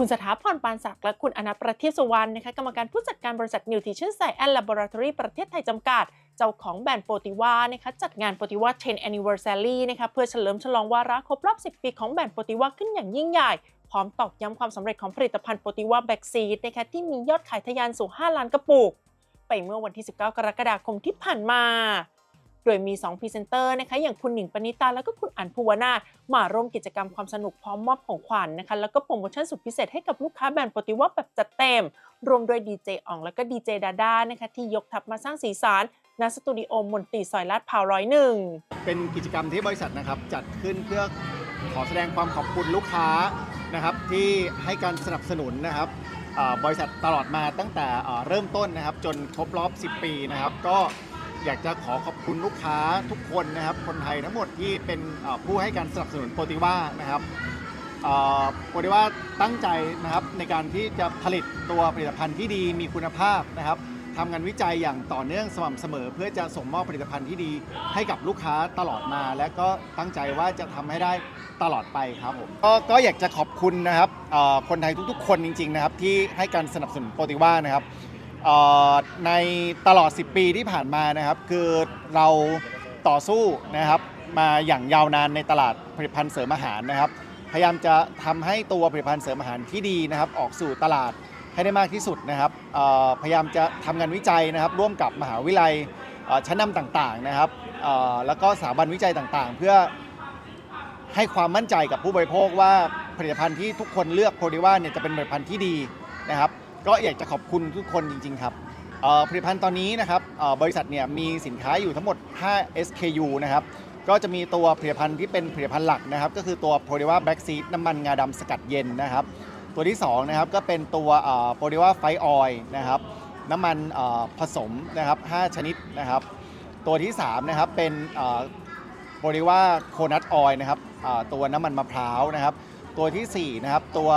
คุณสถาพรปานศักดิ์และคุณอนัทประเทีปสุวรรณนะคะกรรมการผู้จัดการบริษัท Nutrition Science Laboratory ประเทศไทยจำกัด เจ้าของแบรนด์โปรติวานะคะจัดงานโปรติว่า10 Anniversary นะคะเพื่อเฉลิมฉลองวาระครบรอบ 10 ปีของแบรนด์โปรติวาขึ้นอย่างยิ่งใหญ่ พร้อมตอกย้ำความสำเร็จของผลิตภัณฑ์โปรติวาแบ็กซีดนะคะที่มียอดขายทะยานสู่ 5 ล้านกระปุก ไปเมื่อวันที่ 19 กรกฎาคมที่ผ่านมา ดยมี2พรีเซนเตอร์นะคะอย่างคุณหนิงปณิตาแล้วก็คุณอันภูวนาถมาร่วมกิจกรรมความสนุกพร้อมมอบของขวัญนะคะแล้วก็โปรโมชั่นสุดพิเศษให้กับลูกค้าแบรนด์โปรติว่าแบบจัดเต็ม รวมโดยดีเจอ่องแล้วก็ดีเจดาด้านะคะที่ยกทัพมาสร้างสีสันณสตูดิโอมนตรีซอยลาดพร้าวร้อยหนึ่งเป็นกิจกรรมที่บริษัทนะครับจัดขึ้นเพื่อขอแสดงความขอบคุณลูกค้านะครับที่ให้การสนับสนุนนะครับบริษัทตลอดมาตั้งแต่เริ่มต้นนะครับจนครบรอบ 10 ปีนะครับก็ อยากจะขอขอบคุณลูกค้าทุกคนนะครับ คนไทยทั้งหมดที่เป็นผู้ให้การสนับสนุนโปรติว่านะครับโปรติว่าตั้งใจนะครับในการที่จะผลิตตัวผลิตภัณฑ์ที่ดีมีคุณภาพนะครับทำงานวิจัยอย่างต่อเนื่องสม่ำเสมอ เพื่อจะส่งมอบผลิตภัณฑ์ที่ดีให้กับลูกค้าตลอดมา และก็ตั้งใจว่าจะทำให้ได้ตลอดไปครับผมก็ก็อยากจะขอบคุณนะครับคนไทยทุกๆ คนจริง ๆ นะครับ ที่ให้การสนับสนุนโปรติว่านะครับ เอ่อในตลอด 10 ปีที่ผ่านมานะครับ คือเราต่อสู้นะครับ มาอย่างยาวนานในตลาดผลิตภัณฑ์เสริมอาหารนะครับ พยายามจะทำให้ตัวผลิตภัณฑ์เสริมอาหารที่ดีนะครับ ออกสู่ตลาดให้ได้มากที่สุดนะครับเอ่อพยายามจะทำงานวิจัยนะครับ ร่วมกับมหาวิทยาลัยเอ่อชั้นนำต่างๆนะครับเอ่อแล้วก็สถาบันวิจัยต่างๆ เพื่อ ให้ความมั่นใจกับผู้บริโภคว่าผลิตภัณฑ์ที่ทุกคนเลือกโปรดิว่าเนี่ยจะเป็นผลิตภัณฑ์ที่ดีนะครับ ก็อยากจะขอบคุณทุกคนจริง ๆ ครับผลิตภัณฑ์ตอนนี้นะครับบริษัทเนี่ยมีสินค้าอยู่ทั้งหมด 5 SKU นะครับก็จะมีตัวผลิตภัณฑ์ที่เป็นผลิตภัณฑ์หลักนะครับ ก็คือตัว p r o d i v a Black Seed น้ำมันงาดำสกัดเย็นนะครับ ตัวที่2นะครับก็เป็นตัว p r o d i v a Fight Oil นะครับน้ำมันผสมนะครับ 5 ชนิดนะครับ ตัวที่3นะครับเป็นโปรดิว่าโคนัทออยนะครับตัวน้ำมันมะพร้าวนะครับ ตัวที่ 4 นะครับ ตัว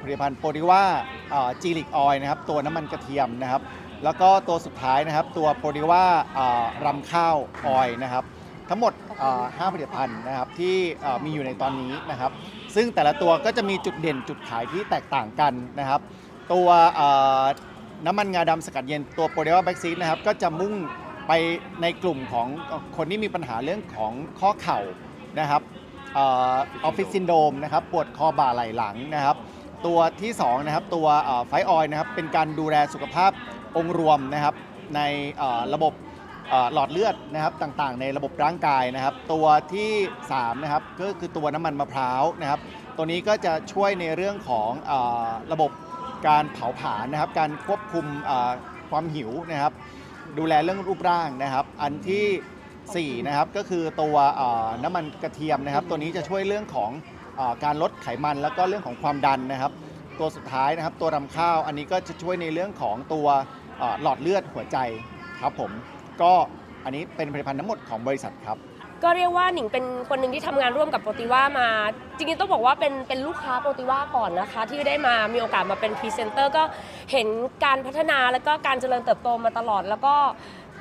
ผลิตภัณฑ์โปรดิว่าจีลิกออยนะครับ ตัวน้ำมันกระเทียมนะครับ แล้วก็ตัวสุดท้ายนะครับ ตัวโปรดิว่ารำข้าวออยนะครับ ทั้งหมด 5 ผลิตภัณฑ์นะครับที่มีอยู่ในตอนนี้นะครับ ซึ่งแต่ละตัวก็จะมีจุดเด่นจุดขายที่แตกต่างกันนะครับ ตัวน้ำมันงาดำสกัดเย็นตัวโปรเดว่าแบ็กซีดนะครับก็จะมุ่งไปในกลุ่มของคนที่มีปัญหาเรื่องของข้อเข่านะครับ ออฟฟิศซินโดมนะครับปวดคอบ่าไหล่หลังนะครับ ตัวที่2นะครับตัวไฟออยนะครับเป็นการดูแลสุขภาพองค์รวมนะครับในระบบหลอดเลือดนะครับต่างๆ ในระบบร่างกายนะครับ ตัวที่3นะครับก็คือตัวน้ำมันมะพร้าวนะครับ ตัวนี้ก็จะช่วยในเรื่องของอระบบการเผาผลาญนะครับ การควบคุมความหิวนะครับ ดูแลเรื่องรูปร่างนะครับ อันที่ 4นะครับก็คือตัวน้ำมันกระเทียมนะครับ ตัวนี้จะช่วยเรื่องของอการลดไขมันแล้วก็เรื่องของความดันนะครับ ตัวสุดท้ายนะครับตัวรำข้าวอันนี้ก็จะช่วยในเรื่องของตัวหลอดเลือดหัวใจครับผมก็อันนี้เป็นผลิตภัณฑ์ทั้งหมดของบริษัทครับก็เรียกว่าหนิงเป็นคนหนึ่งที่ทำงานร่วมกับโปรติว่ามาจริงๆต้องบอกว่าเป็นเป็นลูกค้าโปรติว่าก่อนนะคะ ที่ได้มามีโอกาสมาเป็นพรีเซนเตอร์ก็เห็นการพัฒนาแล้วก็การเจริญเติบโตมาตลอด แล้วก็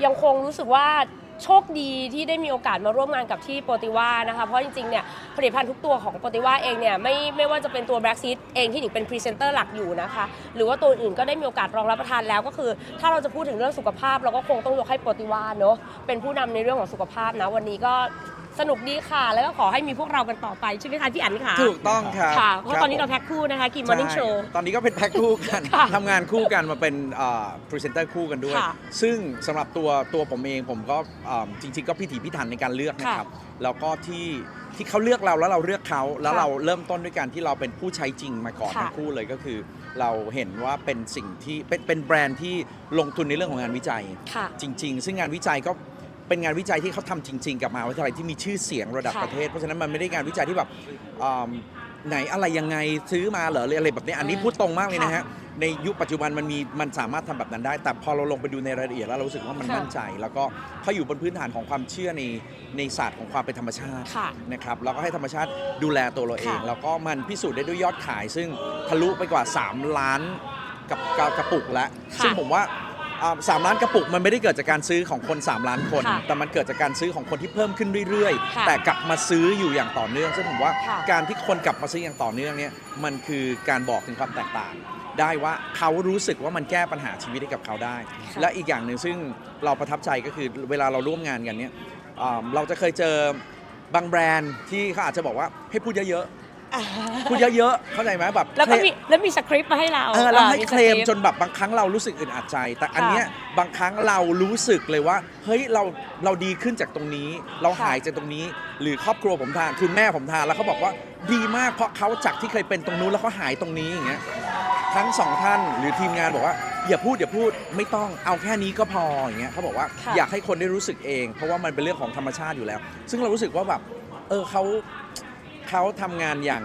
ยังคงรู้สึกว่า โชคดีที่ได้มีโอกาสมาร่วมงานกับที่โปรติว่านะคะเพราะจริงๆเนี่ยผลิตภัณฑ์ทุกตัวของโปรติว่าเองเนี่ยไม่ไม่ว่าจะเป็นตัวแบล็กซีดเองที่หนิงเป็นพรีเซนเตอร์หลักอยู่นะคะหรือว่าตัวอื่นก็ได้มีโอกาสรองรับประทานแล้วก็คือ ถ้าเราจะพูดถึงเรื่องสุขภาพ เราก็คงต้องยกให้โปรติว่าเนาะเป็นผู้นำในเรื่องของสุขภาพนะวันนี้ก็ สนุกดีค่ะ แล้วก็ขอให้มีพวกเรากันต่อไป ใช่ไหมคะพี่อันค่ะ ถูกต้องครับค่ะ เพราะตอนนี้เราคบแพ็คคู่นะคะกินผมมอร์นิ่งโชว์ ใช่ตอนนี้ก็เป็นแพ็คคู่กันค่ะทำงานคู่กันมาเป็นพรีเซนเตอร์คู่กันด้วย ค่ะซึ่งสำหรับตัวตัวผมเองผมก็อ่าจริง ๆ ก็พิถีพิถันในการเลือกนะครับ แล้วก็ที่ที่เขาเลือกเราแล้วเราเลือกเขาแล้วค่ะเราเริ่มต้นด้วยการที่เราเป็นผู้ใช้จริงมาก่อนค่ะทั้งคู่เลยก็คือ เราเห็นว่าเป็นสิ่งที่เป็นเป็นแบรนด์ที่ลงทุนในเรื่องของงานวิจัย ค่ะ จริง ๆ ซึ่งงานวิจัยก็ เป็นงานวิจัยที่เขาทำจริง ๆ กับมหาวิทยาลัยที่มีชื่อเสียงระดับค่ะประเทศ เพราะฉะนั้นมันไม่ได้งานวิจัยที่แบบอ่าไหนอะไรยังไงซื้อมาเหรอหรืออะไรแบบนี้อันนี้อืมพูดตรงมากเลยนะฮะค่ะในยุคปัจจุบันมันมีมันสามารถทำแบบนั้นได้ แต่พอเราลงไปดูในรายละเอียดแล้วเรารู้สึกว่ามันค่ะมั่นใจ แล้วก็เขาอยู่บนพื้นฐานของความเชื่อในในศาสตร์ของความเป็นธรรมชาติค่ะนะครับแล้วก็ให้ธรรมชาติดูแลตัวเราเองค่ะแล้วก็มันพิสูจน์ได้ด้วยยอดขาย ซึ่งทะลุไปกว่า 3 ล้านกับกับกระปุกแล้วค่ะซึ่งผมว่าอ่า สามล้านกระปุกมันไม่ได้เกิดจากการซื้อของคน 3 ล้านคน ค่ะแต่มันเกิดจากการซื้อของคนที่เพิ่มขึ้นเรื่อยค่ะๆแต่กลับมาซื้ออยู่อย่างต่อเนื่องซึ่งผมว่าค่ะ การที่คนกลับมาซื้ออย่างต่อเนื่องเนี่ยมันคือการบอกถึงความแตกต่าง ได้ว่าเขารู้สึกว่ามันแก้ปัญหาชีวิตให้กับเขาได้ค่ะและอีกอย่างหนึ่งซึ่งเราประทับใจก็คือเวลาเราร่วมงานกันเนี่ยอ่าเราจะเคยเจอบางแบรนด์ที่เขาอาจจะบอกว่าให้พูดเยอะๆ พูดเยอะๆ เข้าใจไหมแบบแล้วก็เคลมีแล้วมีสคริปต์มาให้เราเออเราให้มีเคลมสริปต์จนแบบบางครั้งเรารู้สึกอึดอัดใจ แต่อันค่ะเนี้ยบางครั้งเรารู้สึกเลยว่า เฮ้ยเราเราดีขึ้นจากตรงนี้ เราค่ะหายจากตรงนี้ หรือครอบครัวผมทานคุณแม่ผมทานแล้วเขาบอกว่าดีมากเพราะเขาจากที่เคยเป็นตรงนู้นแล้วเขาหายตรงนี้อย่างเงี้ยทั้งสองท่านหรือทีมงานบอกว่าอย่าพูดอย่าพูดไม่ต้องเอาแค่นี้ก็พออย่างเงี้ยเขาบอกว่าค่ะอยากให้คนได้รู้สึกเอง เพราะว่ามันเป็นเรื่องของธรรมชาติอยู่แล้ว ซึ่งเรารู้สึกว่าแบบเออเขา เขาทำงานอย่าง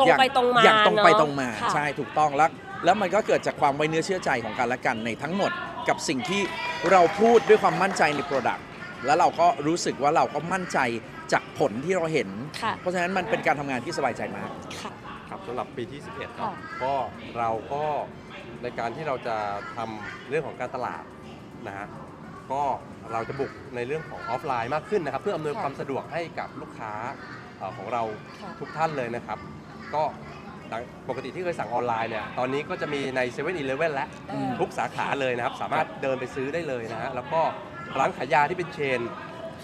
ตรงไปตรงมาอย่างตรงไปเนอะตรงมาค่ะ ใช่ถูกต้องแล้วแล้วมันก็เกิดจากความไว้เนื้อเชื่อใจของกันและกันในทั้งหมดกับสิ่งที่เราพูดด้วยความมั่นใจใน Product แล้วเราก็รู้สึกว่าเราก็มั่นใจจากผลที่เราเห็น ค่ะ เพราะฉะนั้นมันเป็นการทำงานที่สบายใจมาก ค่ะ ครับสำหรับปีที่ 11เนค่ะอะก็เราก็ในการที่เราจะทำเรื่องของการตลาดนะฮะก็เราจะบุกในเรื่องของออฟไลน์มากขึ้นนะครับ เพื่ออำนวยค่ะความสะดวกให้กับลูกค้าเอ่อของเราค่ะ ทุกท่านเลยนะครับ ก็ปกติที่เคยสั่งออนไลน์เนี่ยตอนนี้ก็จะมีใน7 e เ e ่ e อแล้วอืมทุกสาขาเลยนะครับ สามารถเดินไปซื้อได้เลยนะฮะแล้วก็ร้านขายยาที่เป็นเชน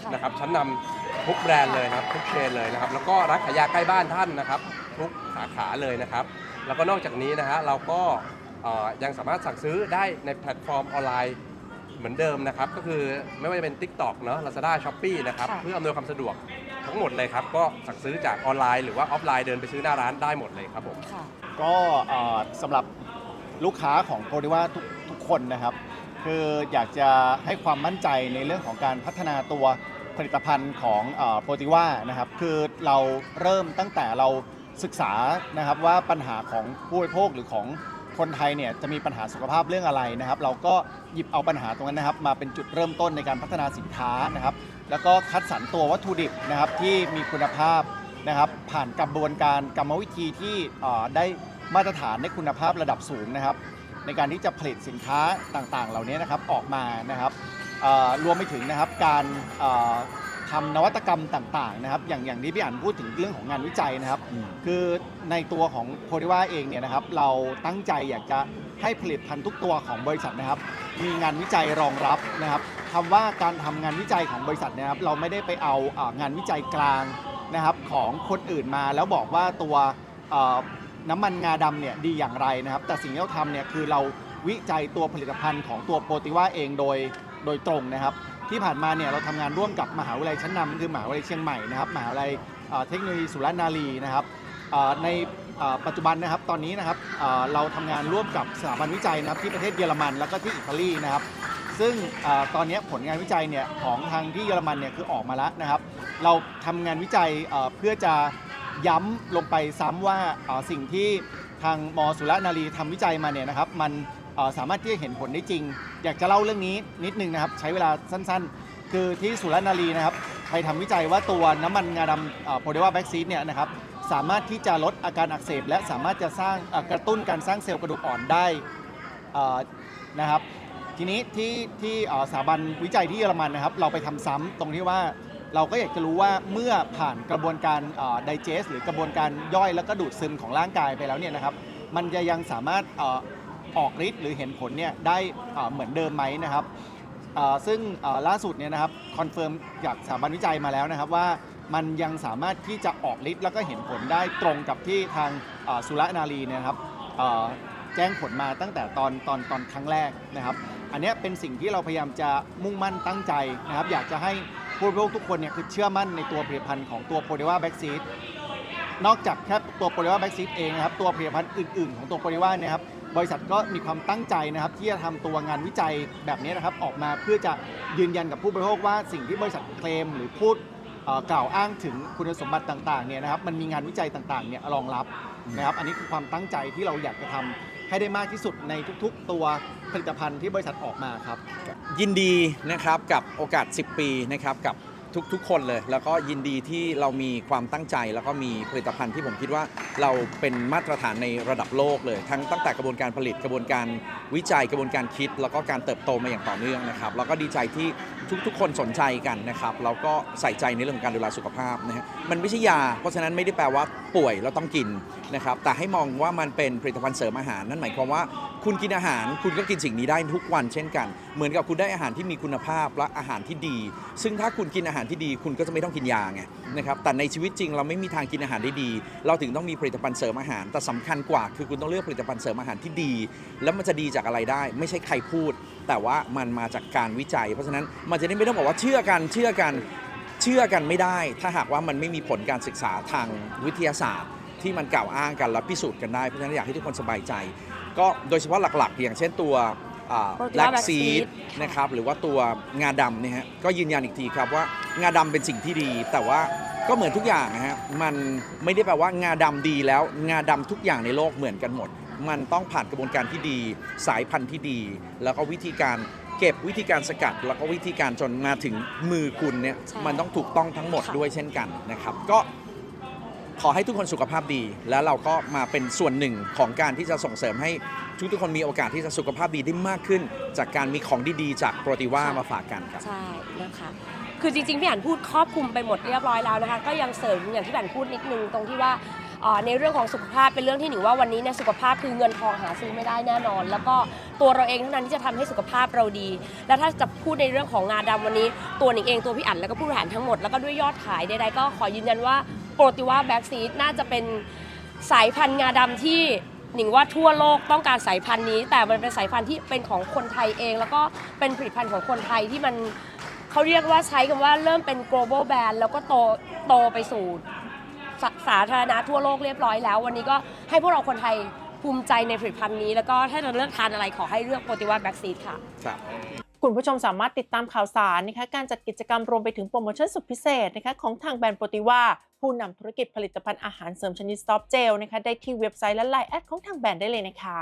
ค่ะ นะครับชั้นนำทุกแบรนด์เลยนะครับ ทุกเชนเลยนะครับ แล้วก็ร้านขายยาใกล้บ้านท่านนะครับ ทุกสาขาเลยนะครับ แล้วก็นอกจากนี้นะฮะเราก็เอ่อยังสามารถสั่งซื้อได้ในแพลตฟอร์มออนไลน์เหมือนเดิมนะครับ ก็คือไม่ว่าจะเป็น TikTok เนาะ Lazada Shopee นะครับ ค่ะ เพื่ออำนวยความสะดวก ทั้งหมดเลยครับ ก็สั่งซื้อจากออนไลน์หรือว่าออฟไลน์เดินไปซื้อหน้าร้านได้หมดเลยครับผม ค่ะ ก็เอ่อสำหรับลูกค้าของโปรดิว่าทุกทุกคนนะครับ คืออยากจะให้ความมั่นใจในเรื่องของการพัฒนาตัวผลิตภัณฑ์ของโปรติว่านะครับ คือเราเริ่มตั้งแต่เราศึกษานะครับว่าปัญหาของผู้บริโภคหรือของ คนไทยเนี่ยจะมีปัญหาสุขภาพเรื่องอะไรนะครับ เราก็หยิบเอาปัญหาตรงนั้นนะครับ มาเป็นจุดเริ่มต้นในการพัฒนาสินค้านะครับ แล้วก็คัดสรรตัววัตถุดิบนะครับที่มีคุณภาพนะครับ ผ่านกระบวนการกรรมวิธีที่ได้มาตรฐานในคุณภาพระดับสูงนะครับ ในการที่จะผลิตสินค้าต่างๆ เหล่านี้นะครับออกมานะครับรวมไปถึงนะครับการ ทำนวัตกรรมต่างๆนะครับอย่างอย่างที่พี่อันพูดถึงเรื่องของงานวิจัยนะครับคือในตัวของโพธิว่าเองเนี่ยนะครับเราตั้งใจอยากจะให้ผลิตภัณฑ์ทุกตัวของบริษัทนะครับ มีงานวิจัยรองรับนะครับคำว่าการทำงานวิจัยของบริษัทเนะครับเราไม่ได้ไปเอาเอ่องานวิจัยกลางนะครับของคนอื่นมาแล้วบอกว่าตัวเอ่อน้ำมันงาดำเนี่ยดีอย่างไรนะครับ แต่สิ่งที่เราทำเนี่ยคือเราวิจัยตัวผลิตภัณฑ์ของตัวโปรติว่าเองโดยโดยตรงนะครับ ที่ผ่านมาเนี่ยเราทำงานร่วมกับมหาวิทยาลัยชั้นนำคือมหาวิทยาลัยเชียงใหม่นะครับมหาวิทยาลัยเอ่อเทคโนโลยีสุรนารีนะครับเอ่อในเอ่อปัจจุบันนะครับตอนนี้นะครับเอ่อเราทำงานร่วมกับสถาบันวิจัยนะครับที่ประเทศเยอรมันแล้วก็ที่อิตาลีนะครับ ซึ่งเออตอนนี้ผลงานวิจัยเนี่ยของทางที่เยอรมันเนี่ยคือออกมาแล้วนะครับ เราทำงานวิจัยเอ่อเพื่อจะย้ำลงไปซ้ำว่าเอ่อสิ่งที่ทางมสุรนารีทำวิจัยมาเนี่ยนะครับ มัน สามารถที่จะเห็นผลได้จริง อยากจะเล่าเรื่องนี้นิดนึงนะครับใช้เวลาสั้นๆ คือที่สุรนารีนะครับไปทำวิจัยว่าตัวน้ำมันงาดำโพเดวาแบ็กซีดเนี่ยนะครับสามารถที่จะลดอาการอักเสบ และสามารถจะสร้างกระตุ้นการสร้างเซลล์กระดูกอ่อนได้นะครับทีนี้ที่ที่สถาบันวิจัยที่เยอรมันนะครับ เราไปทำซ้ำตรงที่ว่าเราก็อยากจะรู้ว่าเมื่อผ่านกระบวนการไดเจสหรือกระบวนการย่อยแล้วก็ดูดซึมของร่างกายไปแล้วเนี่ยนะครับ มันจะยังสามารถ ออกฤทธิ์หรือเห็นผลเนี่ยได้เหมือนเดิมไหมนะครับซึ่งล่าสุดเนี่ยนะครับคอนเฟิร์มจากสถาบันวิจัยมาแล้วนะครับว่ามันยังสามารถที่จะออกฤทธิ์แล้วก็เห็นผลได้ตรงกับที่ทางสุรนารีนะครับแจ้งผลมาตั้งแต่ตอนตอนตอนครั้งแรกนะครับ อันนี้เป็นสิ่งที่เราพยายามจะมุ่งมั่นตั้งใจนะครับ อยากจะให้ผู้บริโภคทุกคนเนี่ยคือเชื่อมั่นในตัวผลิตภัณฑ์ของตัวโ o ร e วาแบ็กซีดนอกจากแค่ตัวโ o ร e วาแบ็กซีดเองนะครับตัวผลิตภัณฑ์อื่นๆ ของตัวโ o ร e วาเนี่ยครับ บริษัทก็มีความตั้งใจนะครับที่จะทำตัวงานวิจัยแบบนี้นะครับออกมาเพื่อจะยืนยันกับผู้บริโภคว่าสิ่งที่บริษัทเคลมหรือพูดกล่าวอ้างถึงคุณสมบัติต่างๆเนี่ยนะครับมันมีงานวิจัยต่างๆเนี่ยรองรับนะครับอันนี้คือความตั้งใจที่เราอยากจะทำให้ได้มากที่สุดในทุกๆตัวผลิตภัณฑ์ที่บริษัทออกมาครับ ยินดีนะครับกับโอกาส 10 ปีนะครับกับ ทุกทุกคนเลย แล้วก็ยินดีที่เรามีความตั้งใจ แล้วก็มีผลิตภัณฑ์ที่ผมคิดว่าเราเป็นมาตรฐานในระดับโลกเลย ทั้งตั้งแต่กระบวนการผลิตกระบวนการวิจัยกระบวนการคิด แล้วก็การเติบโตมาอย่างต่อเนื่องนะครับแล้วก็ดีใจที่ทุกๆ คนสนใจกันนะครับแล้วก็ใส่ใจในเรื่องของการดูแลสุขภาพนะฮะมันไม่ใช่ยา เพราะฉะนั้นไม่ได้แปลว่าป่วยแล้วต้องกินนะครับแต่ให้มองว่ามันเป็นผลิตภัณฑ์เสริมอาหารนั่นหมายความว่าคุณกินอาหาร คุณก็กินสิ่งนี้ได้ทุกวันเช่นกัน เหมือนกับคุณได้อาหารที่มีคุณภาพและอาหารที่ดี ซึ่งถ้าคุณกินอาหารที่ดี คุณก็จะไม่ต้องกินยาไงนะครับแต่ในชีวิตจริงเราไม่มีทางกินอาหารได้ดี เราถึงต้องมีผลิตภัณฑ์เสริมอาหาร แต่สำคัญกว่าคือคุณต้องเลือกผลิตภัณฑ์เสริมอาหารที่ดี แล้วมันจะดีจากอะไรได้ ไม่ใช่ใครพูด แต่ว่ามันมาจากการวิจัย เพราะฉะนั้นมันจะได้ไม่ต้องบอกว่าเชื่อกันเชื่อกันเชื่อกันไม่ได้ ถ้าหากว่ามันไม่มีผลการศึกษาทางวิทยาศาสตร์ ที่มันกล่าวอ้างกันและพิสูจน์กันได้เพราะฉะนั้นอยากให้ทุกคนสบายใจ ก็โดยเฉพาะหลักๆ อย่างเช่นตัวแล Protea คซีด Blackseed นะครับหรือว่าตัวงาดำเนี่ยฮะก็ยืนยันอีกทีครับว่างาดำเป็นสิ่งที่ดี แต่ว่าก็เหมือนทุกอย่างนะฮะมันไม่ได้แปลว่างาดำดีแล้ว งาดำทุกอย่างในโลกเหมือนกันหมด มันต้องผ่านกระบวนการที่ดี สายพันธุ์ที่ดี แล้วก็วิธีการเก็บวิธีการสกัด แล้วก็วิธีการจนมาถึงมือคุณเนี่ยใช่มันต้องถูกต้องทั้งหมดค่ะ ด้วยเช่นกันนะครับก็ ขอให้ทุกคนสุขภาพดี แล้วเราก็มาเป็นส่วนหนึ่งของการที่จะส่งเสริมให้ทุกทุกคนมีโอกาสที่จะสุขภาพดีได้มากขึ้น จากการมีของดีๆ จากโปรติว่ามาฝากกันครับ ใช่นะคะคือจริงๆพี่อันพูดครอบคลุมไปหมดเรียบร้อยแล้วนะคะ ก็ยังเสริมอย่างที่พี่อันพูดนิดนึงตรงที่ว่าในเรื่องของสุขภาพเป็นเรื่องที่หนิงว่าวันนี้เนี่ยสุขภาพคือเงินทองหาซื้อไม่ได้แน่นอน แล้วก็ตัวเราเองเท่านั้นที่จะทำให้สุขภาพเราดี แล้วถ้าจะพูดในเรื่องของงาดำวันนี้ ตัวหนิงเองตัวพี่อั๋นแล้วก็ผู้บริหารทั้งหมดแล้วก็ด้วยยอดขายใดๆก็ขอยืนยันว่า โปรติว่าแบ็กซีดน่าจะเป็นสายพันธุ์งาดำที่หนิงว่าทั่วโลกต้องการสายพันธุ์นี้ แต่มันเป็นสายพันธุ์ที่เป็นของคนไทยเอง แล้วก็เป็นผลิตภัณฑ์ของคนไทยที่มันเขาเรียกว่าใช้คำว่าเริ่มเป็น global brand แล้วก็โตโตไปสู่สาสาธารณะทั่วโลกเรียบร้อยแล้ว วันนี้ก็ให้พวกเราคนไทยภูมิใจในผลิตภัณฑ์นี้ แล้วก็ถ้าจะเลือกทานอะไรขอให้เลือกโปรติว่าแบ็กซีดค่ะ ครับ คุณผู้ชมสามารถติดตามข่าวสารนะคะการจัดกิจกรรมรวมไปถึงโปรโมชั่นสุดพิเศษนะคะของทางแบรนด์โปรติว่าผู้นำธุรกิจผลิตภัณฑ์อาหารเสริมชนิดซอฟเจลนะคะได้ที่เว็บไซต์และไลน์แอดของทางแบรนด์ได้เลยนะคะ